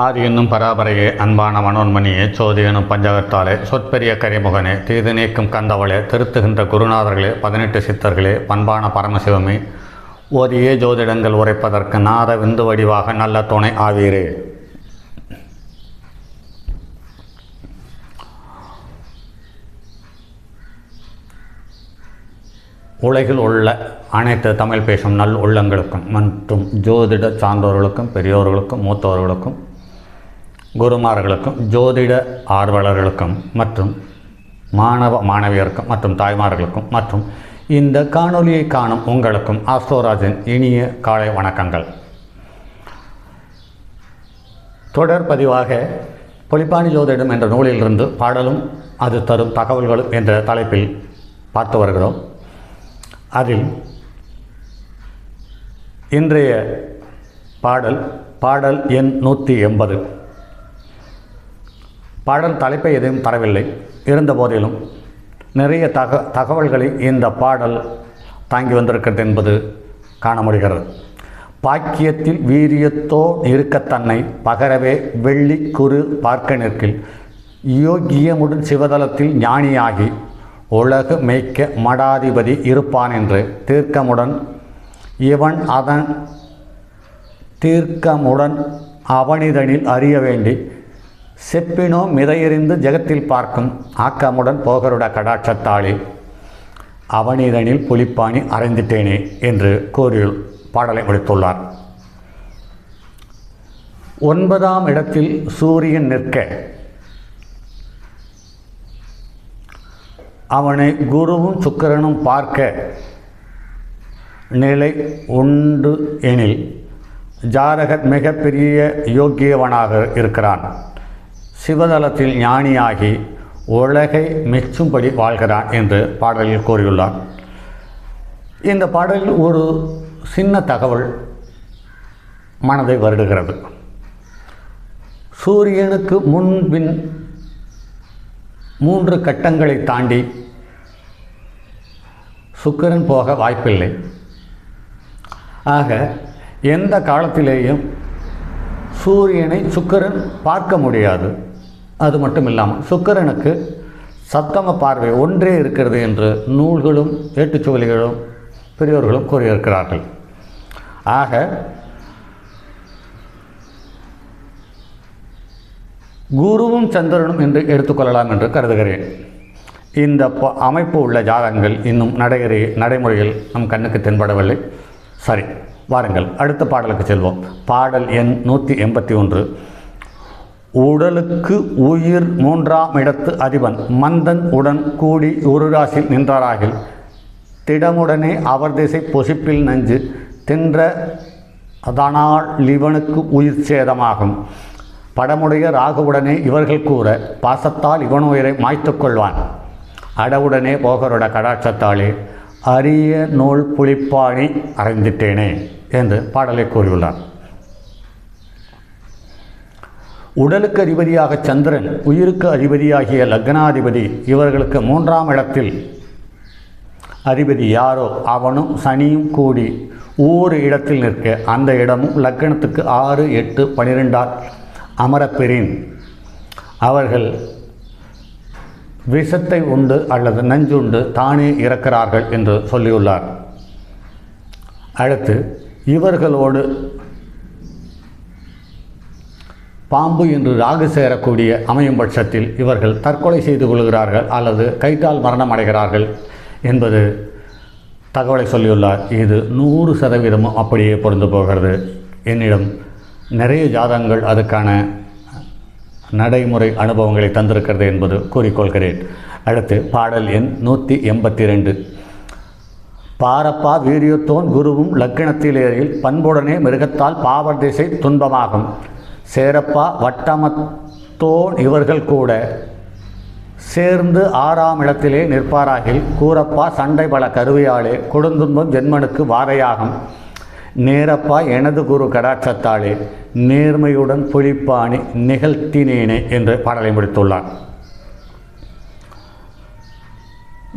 ஆதி என்னும் பராபரையே அன்பான மனோன்மணியே சோதி எனும் பஞ்சகத்தாலே சொற்பெரிய கரிமுகனே தீது நீக்கும் கந்தவளே திருத்துகின்ற குருநாதர்களே பதினெட்டு சித்தர்களே பண்பான பரமசிவமே ஓதியே ஜோதிடங்கள் உரைப்பதற்கு நாத விந்து வடிவாக நல்ல துணை ஆவீரே. உலகில் உள்ள அனைத்து தமிழ் பேசும் நல் உள்ளங்களுக்கும் மற்றும் ஜோதிட சார்ந்தோர்களுக்கும் பெரியோர்களுக்கும் மூத்தவர்களுக்கும் குருமார்களுக்கும் ஜோதிட ஆர்வலர்களுக்கும் மற்றும் மாணவ மாணவியருக்கும் மற்றும் தாய்மார்களுக்கும் மற்றும் இந்த காணொலியை காணும் உங்களுக்கும் ஆஸ்ட்ரோராஜின் இனிய காலை வணக்கங்கள். தொடர் பதிவாக பொலிப்பாணி ஜோதிடம் என்ற நூலிலிருந்து பாடலும் அது தரும் தகவல்களும் என்ற தலைப்பில் பார்த்து வருகிறோம். அதில் இன்றைய பாடல் பாடல் எண் நூற்றி எண்பது. பாடல் தலைப்பை எதையும் தரவில்லை. இருந்த போதிலும் நிறைய தக தகவல்களை இந்த பாடல் தாங்கி வந்திருக்கிறது என்பது காண முடிகிறது பாக்கியத்தில் வீரியத்தோ இருக்கத்தன்னை பகரவே வெள்ளி குறு பார்க்க நிற்கில். யோக்கியமுடன் சிவதலத்தில் ஞானியாகி உலகு மேய்க்க மடாதிபதி இருப்பான் என்று தீர்க்கமுடன் இவன் அதன் தீர்க்கமுடன் அவனிதனில் அறிய வேண்டி செப்பினோ மிதையெறிந்து ஜெகத்தில் பார்க்கும் ஆக்கமுடன் போகருட கடாட்சத்தாளே அவனிதனில் புலிப்பாணி அறைந்திட்டேனே என்று கூறி பாடலை முடித்துள்ளார். ஒன்பதாம் இடத்தில் சூரியன் நிற்க அவனை குருவும் சுக்கிரனும் பார்க்க நிலை உண்டு எனில் ஜாரகர் மிகப்பெரிய யோக்கியவனாக இருக்கிறான். சிவதலத்தில் ஞானியாகி உலகை மெச்சும்படி வாழ்கிறான் என்று பாடலில் கூறியுள்ளார். இந்த பாடலில் ஒரு சின்ன தகவல் மனதை வருடுகிறது. சூரியனுக்கு முன்பின் மூன்று கட்டங்களை தாண்டி சுக்கரன் போக வாய்ப்பில்லை. ஆக எந்த காலத்திலேயும் சூரியனை சுக்கிரன் பார்க்க முடியாது. அது மட்டும் இல்லாமல் சுக்கரனுக்கு சத்தம பார்வை ஒன்றே இருக்கிறது என்று நூல்களும் ஏட்டுச்சுவலிகளும் பெரியோர்களும் கூறியிருக்கிறார்கள். ஆக குருவும் சந்திரனும் என்று எடுத்துக்கொள்ளலாம் என்று கருதுகிறேன். இந்த ப- அமைப்பு உள்ள ஜாதகங்கள் இன்னும் நடைமுறை நடைமுறையில் நம் கண்ணுக்கு தென்படவில்லை. சரி வாருங்கள் அடுத்த பாடலுக்கு செல்வோம். பாடல் எண் நூற்றி எண்பத்தி ஒன்று. உடலுக்கு உயிர் மூன்றாம் இடத்து அதிபன். மந்தன் உடன் கூடி ஒரு ராசியில் நின்றாராகில் திடமுடனே அவர் திசை பொசிப்பில் நஞ்சு தின்ற அதனால் இவனுக்கு உயிர் சேதமாகும். படமுடைய ராகுவுடனே இவர்கள் கூற பாசத்தால் இவன் உயிரை மாய்த்து கொள்வான். அடவுடனே போகரோட கடாட்சத்தாலே அரிய நூல் புளிப்பாணி அறைந்திட்டேனே என்று பாடலை கூறியுள்ளார். உடலுக்கு அதிபதியாக சந்திரன் உயிருக்கு அதிபதியாகிய லக்னாதிபதி இவர்களுக்கு மூன்றாம் இடத்தில் அதிபதி யாரோ? அவனும் சனியும் கூடி ஒவ்வொரு இடத்தில் நிற்க அந்த இடமும் லக்கணத்துக்கு ஆறு எட்டு பனிரெண்டால் அமரப்பெறின். அவர்கள் விஷத்தை உண்டு அல்லது நஞ்சுண்டு தானே இறக்கிறார்கள் என்று சொல்லியுள்ளார். அடுத்து இவர்களோடு பாம்பு என்று ராகு சேரக்கூடிய அமையும் பட்சத்தில் இவர்கள் தற்கொலை செய்து கொள்கிறார்கள் அல்லது கைத்தால் மரணம் அடைகிறார்கள் என்பது தகவலை சொல்லியுள்ளார். இது நூறு சதவீதமும் அப்படியே பொருந்து போகிறது. என்னிடம் நிறைய ஜாதகங்கள் அதுக்கான நடைமுறை அனுபவங்களை தந்திருக்கிறது என்பது கூறிக்கொள்கிறேன். அடுத்து பாடல் எண் நூற்றி எண்பத்தி ரெண்டு பாரப்பா வீரியத்தோன் குருவும் லக்கணத்திலேயில் பண்புடனே மிருகத்தால் பாவர் திசை துன்பமாகும். சேரப்பா வட்டமத்தோன் இவர்கள் கூட சேர்ந்து ஆறாம் இடத்திலே நிற்பாராகில் கூறப்பா சண்டை பல கருவியாலே கொடுந்துன்பம் ஜென்மனுக்கு வாதையாகும் நேரப்பா எனது குரு கடாட்சத்தாலே நேர்மையுடன் புலிப்பாணி நிகழ்த்தினேனே என்று பாடலை முடித்துள்ளார்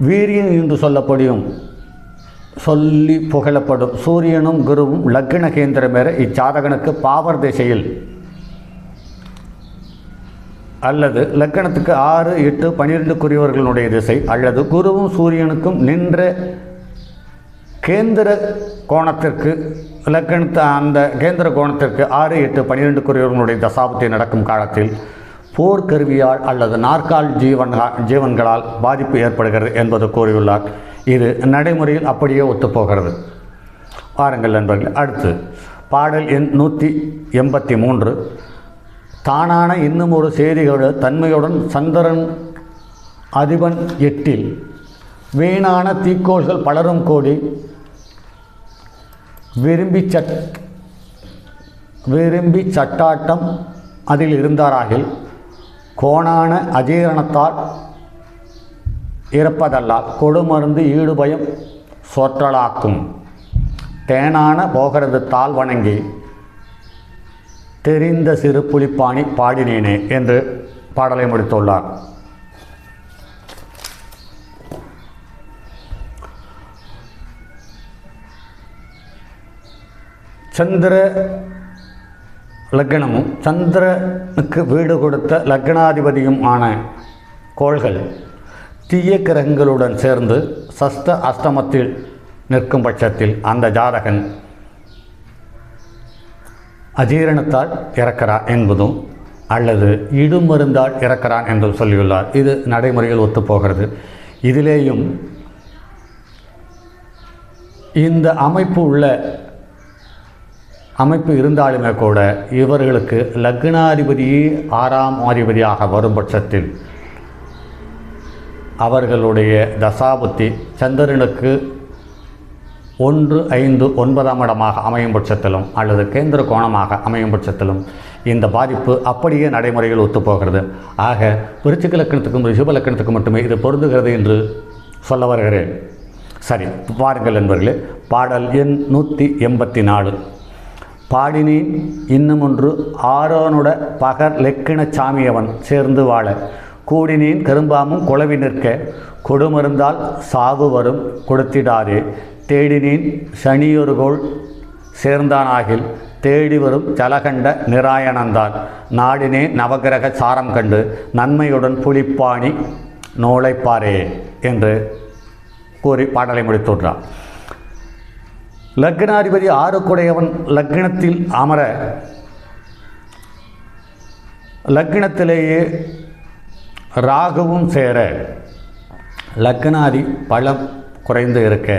வீரியன் என்று சொல்லப்படியும் சொல்லி புகழப்படும். சூரியனும் குருவும் லக்னகேந்திரம் கேந்திரம் இச்சாதகனுக்கு பாவர் திசையில் அல்லது லக்கணத்துக்கு ஆறு எட்டு பனிரெண்டுக்குரியவர்களுடைய திசை அல்லது குருவும் சூரியனுக்கும் நின்ற கேந்திர கோணத்திற்கு லக்கணத்து அந்த கேந்திர கோணத்திற்கு ஆறு எட்டு பனிரெண்டுக்குரியவர்களுடைய தசாபத்தை நடக்கும் காலத்தில் போர்க்கருவியால் அல்லது நாற்கால் ஜீவன் ஜீவன்களால் பாதிப்பு ஏற்படுகிறது என்பது கூறியுள்ளார். இது நடைமுறையில் அப்படியே ஒத்துப்போகிறது. பாருங்கள் நண்பர்கள் அடுத்து. பாடல் எண் நூற்றி எண்பத்தி மூன்று. தானான இன்னும் ஒரு செய்திகளோடு தன்மையுடன் சந்திரன் அதிபன் எட்டில். வீணான தீக்கோள்கள் பலரும் கோடி விரும்பி சட் விரும்பி சட்டாட்டம் அதில் இருந்தாராகில் கோணான அஜீரணத்தால் இருப்பதல்லால் கொடுமருந்து ஈடுபயம் சொற்றலாக்கும். தேனான போகிறது தால் வணங்கி தெரிந்த சிறு புலிப்பாணி பாடினேனே என்று பாடலை முடித்துள்ளார். சந்திர லக்னமும் சந்திரனுக்கு வீடு கொடுத்த லக்னாதிபதியும் ஆன கோள்கள் தீய கிரகங்களுடன் சேர்ந்து சஸ்த அஷ்டமத்தில் நிற்கும் பட்சத்தில் அந்த ஜாதகன் அஜீரணத்தால் இறக்கிறார் என்பதும் அல்லது இடுமருந்தால் இறக்கிறான் என்றும் சொல்லியுள்ளார். இது நடைமுறையில் ஒத்துப்போகிறது. இதிலேயும் இந்த அமைப்பு உள்ள அமைப்பு இருந்தாலுமே கூட இவர்களுக்கு லக்னாதிபதி ஆறாம் அதிபதியாக வரும் பட்சத்தில் அவர்களுடைய தசாபுத்தி சந்திரனுக்கு ஒன்று ஐந்து ஒன்பதாம் இடமாக அமையும் பட்சத்திலும் அல்லது கேந்திர கோணமாக அமையும் பட்சத்திலும் இந்த பாதிப்பு அப்படியே நடைமுறையில் ஒத்துப்போகிறது. ஆக விருச்சிக லக்கணத்துக்கும் ரிஷப லக்கணத்துக்கும் மட்டுமே இது பொருந்துகிறது என்று சொல்ல வருகிறேன். சரி பாருங்கள் என்பர்களே பாடல் எண் நூற்றி எண்பத்தி நாலு பாடினேன் இன்னும் ஒன்று ஆரோனுட பகர் லெக்கின சாமியவன் சேர்ந்து வாழ. கூடினேன் கரும்பாமும் குளவி நிற்க. கொடுமருந்தால் சாவு வரும் கொடுத்திடாதே. தேடினேன் சனியொருகோள் சேர்ந்தானாகில் தேடி வரும் ஜலகண்ட நிராயணந்தான். நாடினே நவகிரக சாரம் கண்டு நன்மையுடன் புலிப்பாணி நோளைப்பாரே என்று கூறி பாடலை முடித்துள்ளார். லக்னாதிபதி ஆறுக்குடையவன் லக்னத்தில் அமர லக்னத்திலேயே ராகுவும் சேர லக்னாதி பலம் குறைந்து இருக்க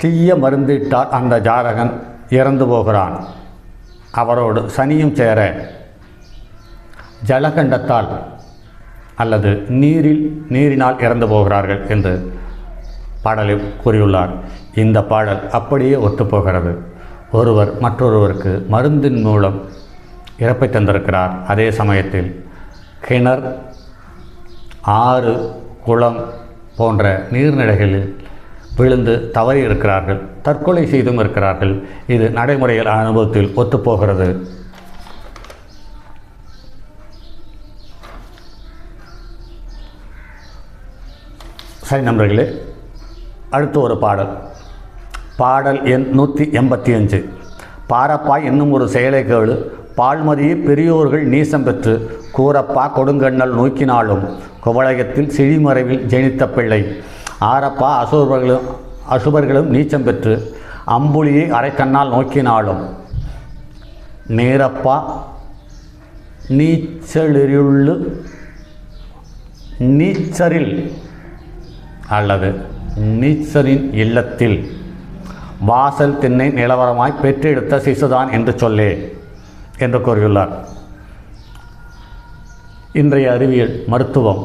தீய மருந்திட்டால் அந்த ஜாதகன் இறந்து போகிறான். அவரோடு சனியும் சேர ஜலகண்டத்தால் அல்லது நீரில் நீரினால் இறந்து போகிறார்கள் என்று பாடலில் கூறியுள்ளார். இந்த பாடல் அப்படியே ஒத்துப்போகிறது. ஒருவர் மற்றொருவருக்கு மருந்தின் மூலம் இறப்பை தந்திருக்கிறார். அதே சமயத்தில் கிணறு ஆறு குளம் போன்ற நீர்நிலைகளில் விழுந்து தவறி இருக்கிறார்கள் தற்கொலை செய்தும் இருக்கிறார்கள். இது நடைமுறையில் அனுபவத்தில் ஒத்துப்போகிறது. சரி நண்பர்களே அடுத்து ஒரு பாடல். பாடல் எண் நூற்றி எண்பத்தி அஞ்சு. பாரப்பா என்னும் ஒரு செயலை கேளு. பால்மதியை பெரியோர்கள் நீசம் பெற்று கூரப்பா கொடுங்கண்ணல் நோக்கினாலும் குவளையத்தில் சிழிமறைவில் ஜெனித்த பிள்ளை. ஆரப்பா அசுபர்களும் அசுபர்களும் நீச்சம் பெற்று அம்புலியை அரைக்கண்ணால் நோக்கினாலும். நேரப்பா நீச்சலிருள்ளு நீச்சரில் அல்லது நீச்சரின் இல்லத்தில். வாசல் திண்ணை நிலவரமாய் பெற்றெடுத்த சிசுதான் என்று சொல்லே என்று கூறியுள்ளார். இன்றைய அறிவியல் மருத்துவம்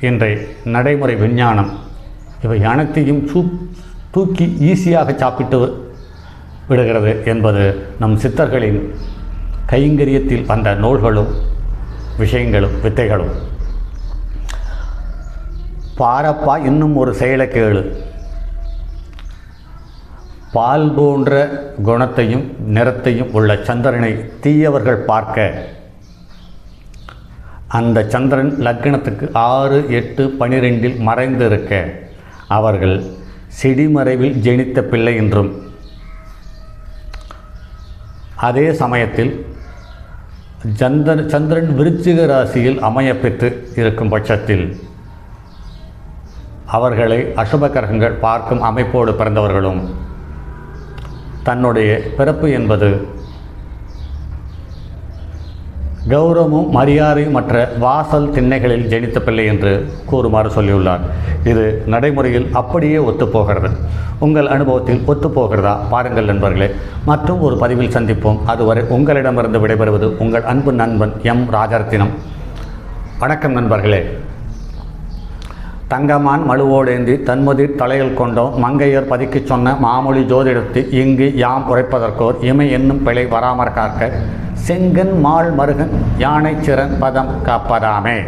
இன்றை நடைமுறை விஞ்ஞானம். இவை அனைத்தையும் சூ தூக்கி ஈஸியாக சாப்பிட்டு விடுகிறது என்பது நம் சித்தர்களின் கைங்கரியத்தில் வந்த நூல்களும் விஷயங்களும் வித்தைகளும். பாரப்பா இன்னும் ஒரு செயலை கேளு. பால் போன்ற குணத்தையும் நிறத்தையும் உள்ள சந்திரனை தீயவர்கள் பார்க்க அந்த சந்திரன் லக்னத்துக்கு ஆறு எட்டு பனிரெண்டில் மறைந்திருக்க. அவர்கள் செடிமறைவில் ஜெனித்த பிள்ளை என்றும் அதே சமயத்தில் சந்திரன் சந்திரன் விருச்சிக ராசியில் அமையப்பெற்று இருக்கும் பட்சத்தில் அவர்களை அசுப கிரகங்கள் பார்க்கும் அமைப்போடு பிறந்தவர்களும் தன்னுடைய பிறப்பு என்பது கௌரவமும் மரியாதையும் மற்ற வாசல் திண்ணைகளில் ஜெனித்த பிள்ளை என்று கூறுமாறு சொல்லியுள்ளார். இது நடைமுறையில் அப்படியே ஒத்துப்போகிறது. உங்கள் அனுபவத்தில் ஒத்துப்போகிறதா? பாருங்கள் நண்பர்களே. மற்றும் ஒரு பதிவில் சந்திப்போம். அதுவரை உங்களிடமிருந்து விடைபெறுவது உங்கள் அன்பு நண்பன் எம். ராஜரத்தினம். வணக்கம் நண்பர்களே. தங்கமான் மழுவோடேந்தி தன்முதிர் தலையில் கொண்டோம். மங்கையர் பதிக்குச் சொன்ன மாமொழி ஜோதிடத்து இங்கு யாம் உரைப்பதற்கோர் இமை என்னும் பிழை வராமற் காக்க செங்கன் மால் மருகன் யானை சிறன் பதம் காப்பதாமே.